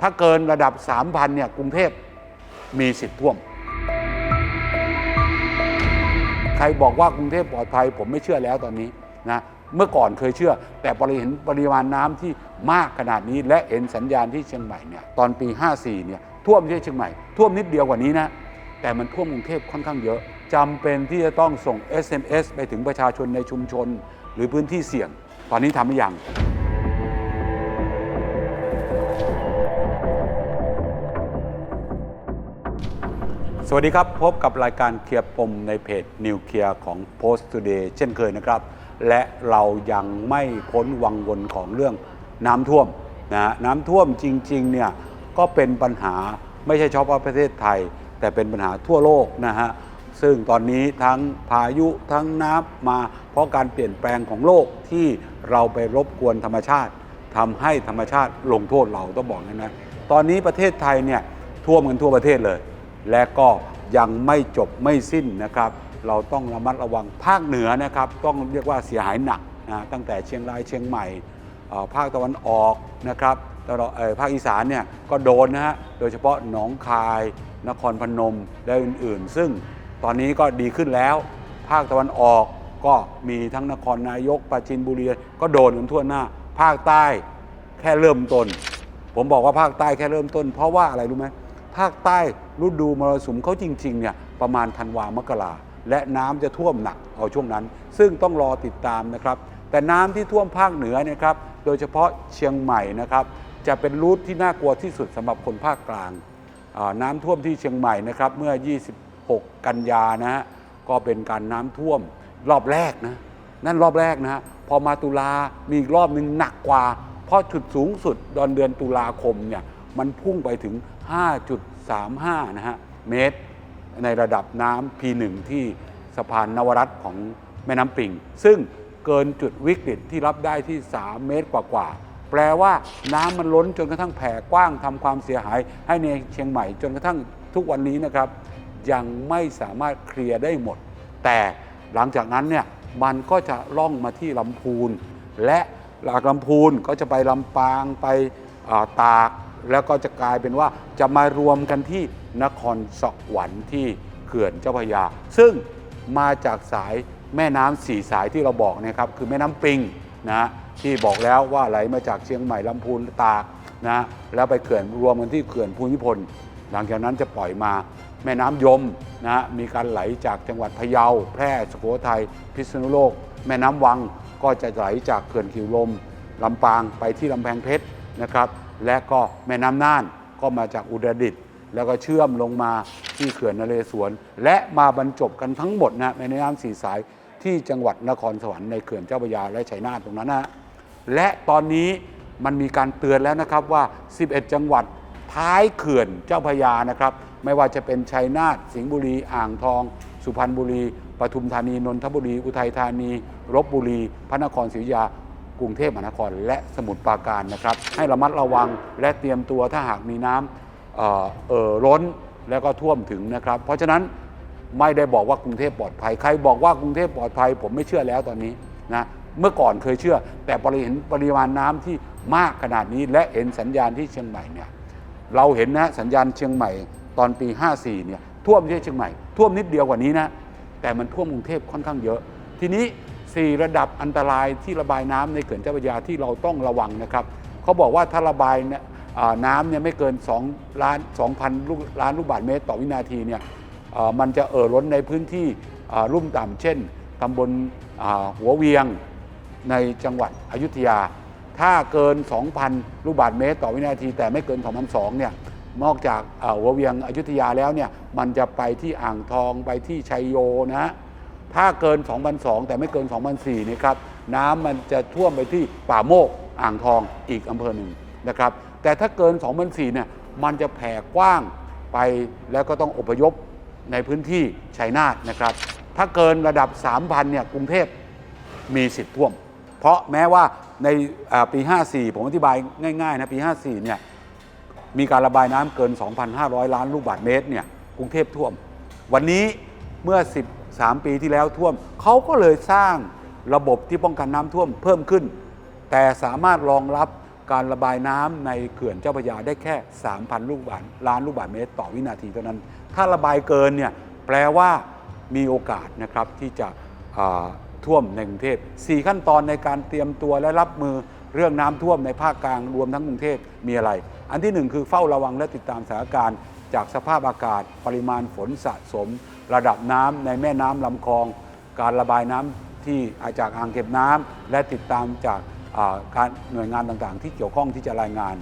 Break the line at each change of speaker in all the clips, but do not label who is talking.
ถ้าเกินระดับ 3,000เนี่ยกรุงเทพมีสิทธิ์ท่วม ใครบอกว่ากรุงเทพปลอดภัยผมไม่เชื่อแล้วตอนนี้นะเมื่อก่อนเคยเชื่อ แต่ปริเห็นปริมาณน้ำที่มากขนาดนี้ และเห็นสัญญาณที่เชียงใหม่เนี่ยตอนปี 54เนี่ยท่วมที่เชียงใหม่ ท่วมนิดเดียวกว่านี้นะแต่มันท่วมกรุงเทพค่อนข้างเยอะจำเป็นที่จะต้องส่ง SMS ไปถึงประชาชนในชุมชน หรือพื้นที่เสี่ยง ตอนนี้ทำหรือยัง สวัสดีครับ พบกับรายการเคลียร์ปมในเพจนิวเคลียร์ของ Post Today เช่นเคยนะครับ และเรายังไม่พ้นวังวนของเรื่องน้ำท่วมนะฮะน้ำท่วมจริงๆเนี่ยก็เป็นปัญหาไม่ใช่เฉพาะประเทศไทย แต่เป็นปัญหาทั่วโลกนะฮะซึ่งตอนนี้ทั้งพายุทั้งน้ำมา เพราะการเปลี่ยนแปลงของโลกที่เราไปรบกวนธรรมชาติทำให้ธรรมชาติลงโทษเราต้องบอกนะนะตอนนี้ประเทศไทยเนี่ยท่วมกันทั่วประเทศเลย และก็ยังไม่จบไม่สิ้นนะครับ เราต้องระมัดระวังภาคเหนือนะครับ ต้องเรียกว่าเสียหายหนักนะตั้งแต่เชียงรายเชียงใหม่ภาคตะวันออกนะครับตลอดเอ่อภาคอีสานเนี่ยก็โดนนะฮะโดยเฉพาะหนองคาย นครพนมและอื่นๆ ซึ่งตอนนี้ก็ดีขึ้นแล้ว ภาคตะวันออกก็มีทั้งนครนายกปราจีนบุรีก็โดนกันทั่วหน้า ภาคใต้แค่เริ่มต้น ผมบอกว่าภาคใต้แค่เริ่มต้น เพราะว่าอะไรรู้ไหมภาคใต้ ฤดูมรสุมเขาจริงๆเนี่ยประมาณธันวามกราและน้ำจะท่วมหนักเอาช่วงนั้น ซึ่งต้องรอติดตามนะครับ แต่น้ำที่ท่วมภาคเหนือเนี่ยครับโดยเฉพาะเชียงใหม่นะครับ จะเป็นรูทที่น่ากลัวที่สุดสำหรับคนภาคกลาง น้ำท่วมที่เชียงใหม่นะครับเมื่อ 26 กันยานะฮะก็เป็นการน้ำท่วมรอบแรกนะนั่นรอบแรกนะฮะพอมาตุลามีอีกรอบหนึ่งหนักกว่า เพราะจุดสูงสุดตอนเดือนตุลาคมเนี่ย มันพุ่งไปถึง 5.35 นะฮะเมตร ในระดับน้ำ P1 ที่สะพานนวรัตของแม่น้ำปิง ซึ่งเกินจุดวิกฤตที่รับได้ที่ 3 เมตรกว่าๆ แปลว่าน้ำมันล้นจนกระทั่งแผ่กว้างทำความเสียหายให้ในเชียงใหม่จนกระทั่งทุกวันนี้นะครับ ยังไม่สามารถเคลียร์ได้หมด แต่หลังจากนั้นเนี่ยมันก็จะล่องมาที่ลำพูน และหลักลำพูนก็จะไปลำปางไปาตาก แล้วก็จะกลายเป็นว่าจะมารวมกันที่นครสวรรค์ที่เขื่อนเจ้าพระยา ซึ่งมาจากสายแม่น้ำสี่สายที่เราบอกนะครับคือแม่น้ำปิงนะที่บอกแล้วว่าไหลมาจากเชียงใหม่ลำพูนตากนะแล้วไปเขื่อนรวมกันที่เขื่อนภูมิพล หลังจากนั้นจะปล่อยมาแม่น้ำยมนะมีการไหลจากจังหวัดพะเยา แพร่สุโขทัยพิษณุโลก แม่น้ำวังก็จะไหลจากเขื่อนขิวลมลำปางไปที่ลำแพงเพชรนะครับ และก็แม่น้ำน่านก็มาจากอุตรดิตถ์แล้วก็เชื่อมลงมาที่เขื่อนนเรศวร และมาบรรจบกันทั้งหมดนะในแม่น้ำสี่สายที่จังหวัดนครสวรรค์ในเขื่อนเจ้าพระยาและชัยนาทตรงนั้นนะและตอนนี้มันมีการเตือนแล้วนะครับว่า 11 จังหวัดท้ายเขื่อนเจ้าพระยานะครับ ไม่ว่าจะเป็นชัยนาทสิงห์บุรี อ่างทอง สุพรรณบุรีปทุมธานีนนทบุรี อุทัยธานีลบบุรี พระนครศรีอยุธยา กรุงเทพมหานครและสมุทรปราการนะครับ ให้ระมัดระวังและเตรียมตัวถ้าหากมีน้ำเอ่อเอ่อล้นแล้วก็ท่วมถึงนะครับ เพราะฉะนั้นไม่ได้บอกว่ากรุงเทพปลอดภัย ใครบอกว่ากรุงเทพปลอดภัย ผมไม่เชื่อแล้วตอนนี้นะเมื่อก่อนเคยเชื่อ แต่ปริเห็นปริมาณน้ำที่มากขนาดนี้ และเห็นสัญญาณที่เชียงใหม่เนี่ยเราเห็นนะสัญญาณเชียงใหม่ตอนปี 54เนี่ยท่วมที่เชียงใหม่ ท่วมนิดเดียวกว่านี้นะแต่มันท่วมกรุงเทพค่อนข้างเยอะ ทีนี้ 4 ระดับอันตรายที่ระบายน้ำในเขื่อนเจ้าพระยาที่เราต้องระวังนะครับเขาบอกว่าถ้าระบายน้ำเนี่ยไม่เกิน2ล้าน2,000ลูกล้านลูกบาศก์เมตรต่อวินาทีเนี่ยมันจะเอ่อล้นในพื้นที่อ่าลุ่มต่ำเช่นตำบลหัวเวียงในจังหวัดอยุธยา ถ้าเกิน 2,000 ลูกบาศก์เมตร ต่อวินาที แต่ไม่เกิน 2,002เนี่ยนอกจากหัวเวียงอยุธยาแล้วเนี่ยมันจะไปที่อ่างทองไปที่ชัยโยนะฮะ ถ้าเกิน 2,002 แต่ไม่เกิน 2,004นี่ครับน้ำมันจะท่วมไปที่ป่าโมกอ่างทองอีกอำเภอหนึ่งนะครับแต่ถ้าเกิน 2,004เนี่ยมันจะแผ่กว้างไปแล้วก็ต้องอพยพในพื้นที่ชัยนาทนะครับ ถ้าเกินระดับ 3,000เนี่ยกรุงเทพมีสิทธิ์ท่วม เพราะแม้ว่าในอ่าปี 54 ผมอธิบายง่ายๆนะปี 54เนี่ยมีการระบายน้ำเกิน 2,500 ล้านลูกบาศก์เมตรเนี่ยกรุงเทพท่วม วันนี้เมื่อ 3 ปีที่แล้วท่วม เขาก็เลยสร้างระบบที่ป้องกันน้ำท่วมเพิ่มขึ้น แต่สามารถรองรับการระบายน้ำในเขื่อนเจ้าพระยาได้แค่ 3,000 ลูกบาศก์ล้านลูกบาศก์เมตรต่อวินาทีเท่านั้น ถ้าระบายเกินเนี่ยแปลว่ามีโอกาสนะครับที่จะท่วมในกรุงเทพ4ขั้นตอนในการเตรียมตัวและรับมือเรื่องน้ำท่วมในภาคกลางรวมทั้งกรุงเทพมีอะไร อันที่หนึ่งคือเฝ้าระวังและติดตามสถานการณ์จากสภาพอากาศ ปริมาณฝนสะสม ระดับน้ำในแม่น้ำลำคลอง การระบายน้ำที่อาจากอ่างเก็บน้ำและติดตามจากการหน่วยงานต่างๆ ที่เกี่ยวข้องที่จะรายงาน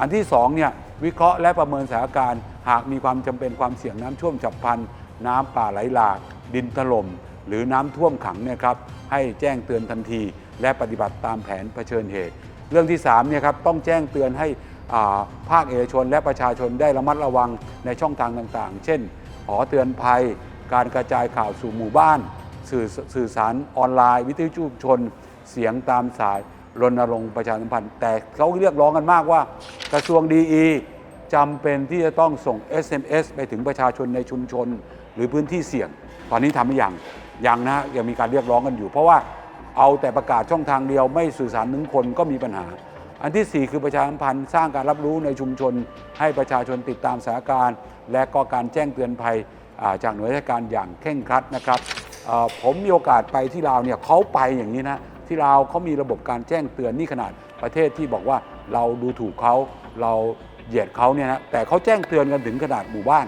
อันที่สองเนี่ยวิเคราะห์และประเมินสถานการณ์หากมีความจำเป็นความเสี่ยงน้ำท่วมฉับพลัน น้ำป่าไหลหลาก ดินถล่ม หรือน้ำท่วมขังเนี่ยครับให้แจ้งเตือนทันที และปฏิบัติตามแผนเผชิญเหตุ เรื่องที่3เนี่ยครับต้องแจ้งเตือนให้ภาคเอกชนและประชาชนได้ระมัดระวังในช่องทางต่างๆ เช่น หอเตือนภัย การกระจายข่าวสู่หมู่บ้าน สื่อสื่อสารออนไลน์ วิทยุชุมชน เสียงตามสายรณรงค์ประชาสัมพันธ์ แต่เขาเรียกร้องกันมากว่า กระทรวงดีจำเป็นที่จะต้องส่ง SMS ไปถึงประชาชนในชุมชน หรือพื้นที่เสี่ยง ตอนนี้ทำหรือยังยังนะยังมีการเรียกร้องกันอยู่ เพราะว่าเอาแต่ประกาศช่องทางเดียวไม่สื่อสารถึงคนก็มีปัญหา อันที่ 4 คือประชาสัมพันธ์สร้างการรับรู้ในชุมชน ให้ประชาชนติดตามสถานการณ์ และก็การแจ้งเตือนภัยาจากหน่วยราชการอย่างเคร่งครัดนะครับผมมีโอกาสไปที่ลาวเนี่ยเขาไปอย่างนี้นะที่ลาวเขามีระบบการแจ้งเตือนนี่ขนาดประเทศที่บอกว่าเราดูถูกเขาเราเหยียดเขาเนี่ยนะแต่เขาแจ้งเตือนกันถึงขนาดหมู่บ้าน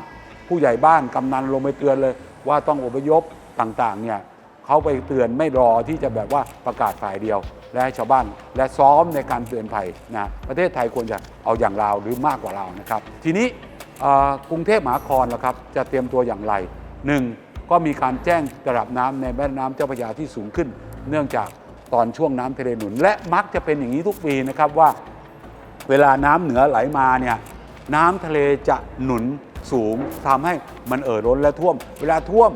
ผู้ใหญ่บ้านกำนันลงไปเตือนเลย ว่าต้องอพยพต่างๆเนี่ยเขาไปเตือนไม่รอที่จะแบบว่าประกาศฝ่ายเดียว และให้ชาวบ้านและซ้อมในการเตือนภัยนะประเทศไทยควรจะเอาอย่างลาวหรือมากกว่าลาวนะครับ ทีนี้ กรุงเทพมหานครล่ะครับจะเตรียมตัวอย่างไรหนึ่งก็มีการแจ้งระดับน้ำในแม่น้ำเจ้าพระยาที่สูงขึ้น เนื่องจากตอนช่วงน้ำทะเลหนุน และมักจะเป็นอย่างนี้ทุกปีนะครับว่า เวลาน้ำเหนือไหลมาเนี่ยน้ำทะเลจะหนุนสูงทำให้มันเอ่อล้นและท่วม เวลาท่วม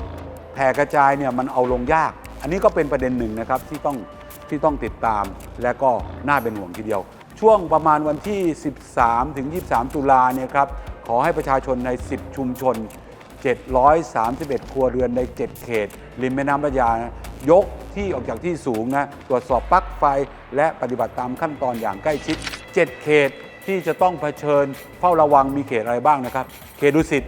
แผ่กระจายเนี่ยมันเอาลงยาก อันนี้ก็เป็นประเด็นหนึ่งนะครับที่ต้องที่ต้องติดตาม และก็น่าเป็นห่วงทีเดียว ช่วงประมาณวันที่ 13 ถึง 23 ตุลาเนี่ยครับ ขอให้ประชาชนใน 10 ชุมชน 731 ครัวเรือนใน 7 เขต ริมแม่น้ำระยายกที่ออกจากที่สูงนะตรวจสอบปลั๊กไฟและปฏิบัติตามขั้นตอนอย่างใกล้ชิด 7 เขตที่จะต้องเผชิญเฝ้าระวังมีเขตอะไรบ้างนะครับ เขตดุสิต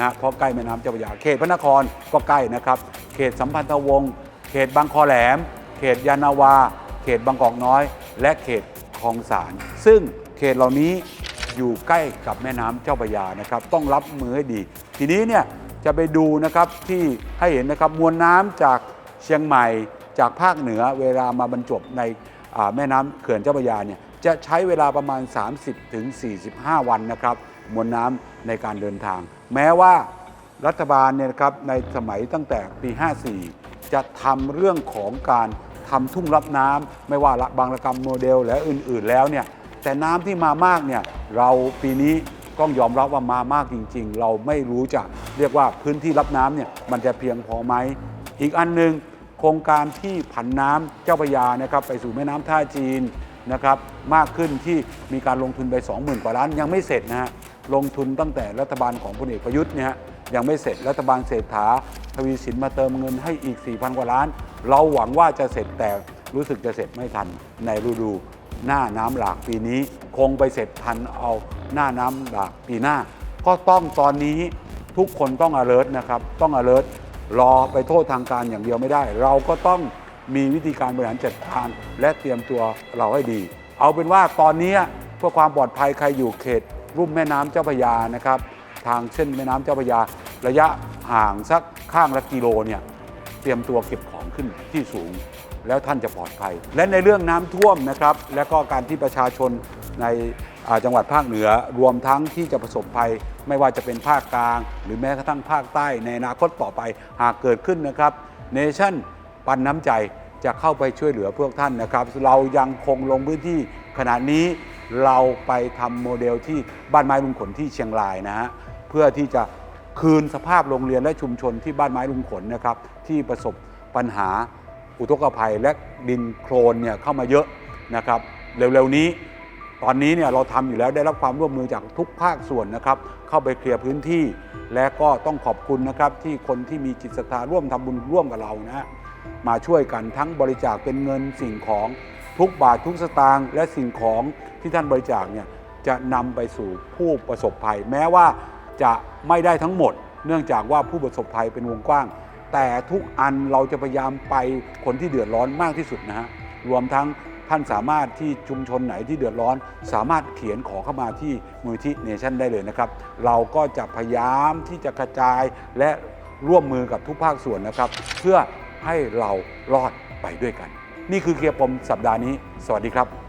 นะเพราะใกล้แม่น้ำเจ้าพระยาเขตพระนครก็ใกล้นะครับ เขตสัมพันธวงศ์เขตบางคอแหลม เขตยานนาวา เขตบางกอกน้อย และเขตคลองสาร ซึ่งเขตเหล่านี้ อยู่ใกล้กับแม่น้ำเจ้าพระยานะครับ ต้องรับมือให้ดี ทีนี้เนี่ยจะไปดูนะครับที่ให้เห็นนะครับมวลน้ำจากเชียงใหม่จากภาคเหนือเวลามาบรรจบในแม่น้ำเขื่อนเจ้าพระยาเนี่ยจะใช้เวลาประมาณ 30ถึง45 วันนะครับมวลน้ำในการเดินทาง แม้ว่ารัฐบาลเนี่ยนะครับในสมัยตั้งแต่ปี 54 จะทำเรื่องของการทำทุ่งรับน้ำไม่ว่าละบางระกรรมโมเดลและอื่น ๆ แล้วเนี่ย แต่น้ำที่มามากเนี่ยเราปีนี้ต้องยอมรับว่ามามากจริง ๆ เราไม่รู้จะเรียกว่าพื้นที่รับน้ำเนี่ยมันจะเพียงพอไหมอีกอันหนึ่งโครงการที่ผันน้ำเจ้าพระยานะครับไปสู่แม่น้ำท่าจีนนะครับมากขึ้นที่มีการลงทุนไป 20,000 กว่าล้านยังไม่เสร็จนะฮะลงทุนตั้งแต่รัฐบาลของพลเอกประยุทธ์เนี่ยยังไม่เสร็จรัฐบาลเศรษฐาทวีสินมาเติมเงินให้อีก 4,000 กว่าล้าน เราหวังว่าจะเสร็จแต่รู้สึกจะเสร็จไม่ทันในฤดู หน้าน้ำหลากปีนี้ คงไปเสร็จทันเอาหน้าน้ำหลากปีหน้า ก็ต้องตอนนี้ทุกคนต้อง alert นะครับ ต้อง alert รอไปโทษทางการอย่างเดียวไม่ได้ เราก็ต้องมีวิธีการบริหารจัดการและเตรียมตัวเราให้ดี เอาเป็นว่าตอนนี้เพื่อความปลอดภัยใครอยู่เขตรุ่มแม่น้ำเจ้าพระยานะครับ ทางเส้นแม่น้ำเจ้าพระยา ระยะห่างสักข้างละกิโลเนี่ยเตรียมตัวเก็บของขึ้นที่สูง แล้วท่านจะปลอดภัย และในเรื่องน้ำท่วมนะครับและก็การที่ประชาชนในจังหวัดภาคเหนือรวมทั้งที่จะประสบภัย ไม่ว่าจะเป็นภาคกลาง หรือแม้กระทั่งภาคใต้ในอนาคตต่อไปหากเกิดขึ้นนะครับเนชั่นปันน้ำใจจะเข้าไปช่วยเหลือพวกท่านนะครับ เรายังคงลงพื้นที่ขณะนี้เราไปทำโมเดลที่บ้านไม้ลุงขนที่เชียงรายนะฮะเพื่อที่จะคืนสภาพโรงเรียนและชุมชนที่บ้านไม้ลุงขนนะครับที่ประสบปัญหา อุทกภัยและดินโคลนเนี่ยเข้ามาเยอะนะครับ เร็วๆนี้ ตอนนี้เนี่ยเราทำอยู่แล้วได้รับความร่วมมือจากทุกภาคส่วนนะครับ เข้าไปเคลียร์พื้นที่ และก็ต้องขอบคุณนะครับ ที่คนที่มีจิตศรัทธาร่วมทำบุญร่วมกับเรานะฮะมาช่วยกันทั้งบริจาคเป็นเงินสิ่งของทุกบาททุกสตางค์และสิ่งของที่ท่านบริจาคเนี่ยจะนำไปสู่ผู้ประสบภัย แม้ว่าจะไม่ได้ทั้งหมด เนื่องจากว่าผู้ประสบภัยเป็นวงกว้าง แต่ทุกอันเราจะพยายามไปคนที่เดือดร้อนมากที่สุดนะฮะรวมทั้งท่านสามารถที่ชุมชนไหนที่เดือดร้อน สามารถเขียนขอเข้ามาที่มูลที่เนชั่นได้เลยนะครับ เราก็จะพยายามที่จะกระจายและร่วมมือกับทุกภาคส่วนนะครับ เพื่อให้เรารอดไปด้วยกัน นี่คือเคลียร์ปมสัปดาห์นี้ สวัสดีครับ